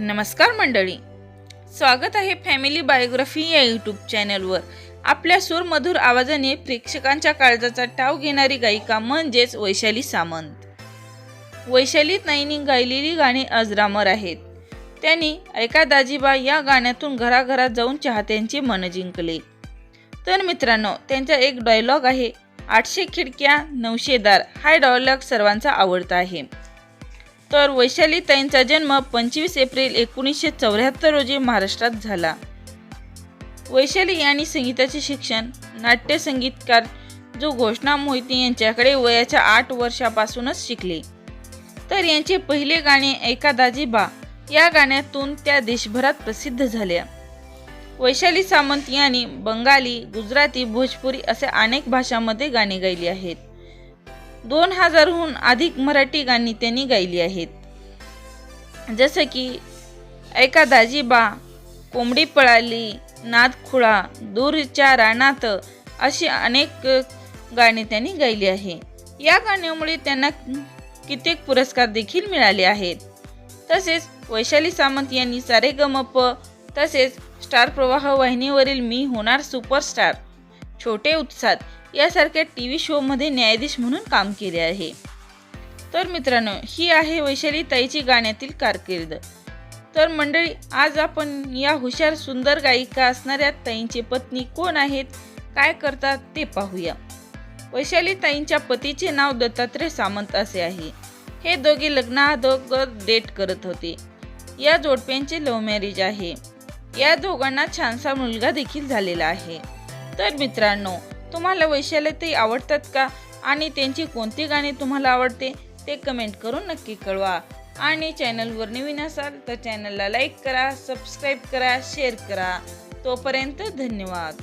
नमस्कार मंडळी. स्वागत आहे फॅमिली बायोग्राफी या यूट्यूब चॅनलवर. आपल्या सुरमधुर आवाजाने प्रेक्षकांच्या काळजाचा टाव घेणारी गायिका म्हणजेच वैशाली सामंत. वैशाली ताईंनी गायलेली गाणी अजरामर आहेत. त्यांनी ऐका दाजीबा या गाण्यातून घराघरात जाऊन चाहत्यांचे मन जिंकले. तर मित्रांनो त्यांचा एक डायलॉग आहे आठशे खिडक्या नऊशे दार हा डायलॉग सर्वांचा आवडता आहे. तर वैशाली ताईंचा जन्म पंचवीस एप्रिल एकोणीसशे चौऱ्याहत्तर रोजी महाराष्ट्रात झाला. वैशाली यांनी संगीताचे शिक्षण नाट्य संगीतकार जो घोषणा मोहिते यांच्याकडे वयाच्या आठ वर्षापासूनच शिकले. तर यांचे पहिले गाणे ऐका दाजीबा या गाण्यातून त्या देशभरात प्रसिद्ध झाल्या. वैशाली सामंत यांनी बंगाली गुजराती भोजपुरी असे अनेक भाषांमध्ये गाणी गायली आहेत. दोन हजारहून अधिक मराठी गाणी त्यांनी गायली आहेत. जसं की ऐका दाजीबा कोंबडी पळाली नादखुळा दूरच्या रानात अशी अनेक गाणी त्यांनी गायली आहे. या गाण्यामुळे त्यांना कित्येक पुरस्कार देखील मिळाले आहेत. तसेच वैशाली सामंत यांनी सारेगमप तसेच स्टार प्रवाह वाहिनीवरील मी होणार सुपरस्टार छोटे उत्साह यासारख्या टी व्ही शोमध्ये न्यायाधीश म्हणून काम केले आहे. तर मित्रांनो ही आहे वैशाली ताईची गाण्यातील कारकीर्द. तर मंडळी आज आपण या हुशार सुंदर गायिका असणाऱ्या ताईंची पत्नी कोण आहेत काय करतात ते पाहूया. वैशाली ताईंच्या पतीचे नाव दत्तात्रय सामंत असे आहे. हे दोघे लग्नाअगोदर डेट करत होते. या जोडप्यांचे लव्ह मॅरेज आहे. या दोघांना छानसा मुलगा देखील झालेला आहे. तर मित्रांनो तुम्हाला वैशालीताई आवडतात का? आणि त्यांची कोणती गाणी तुम्हाला आवडते? ते कमेंट करून नक्की कळवा. आणि चॅनलवर नवीन असाल तर चॅनलला लाईक करा सबस्क्राईब करा शेअर करा. तोपर्यंत धन्यवाद.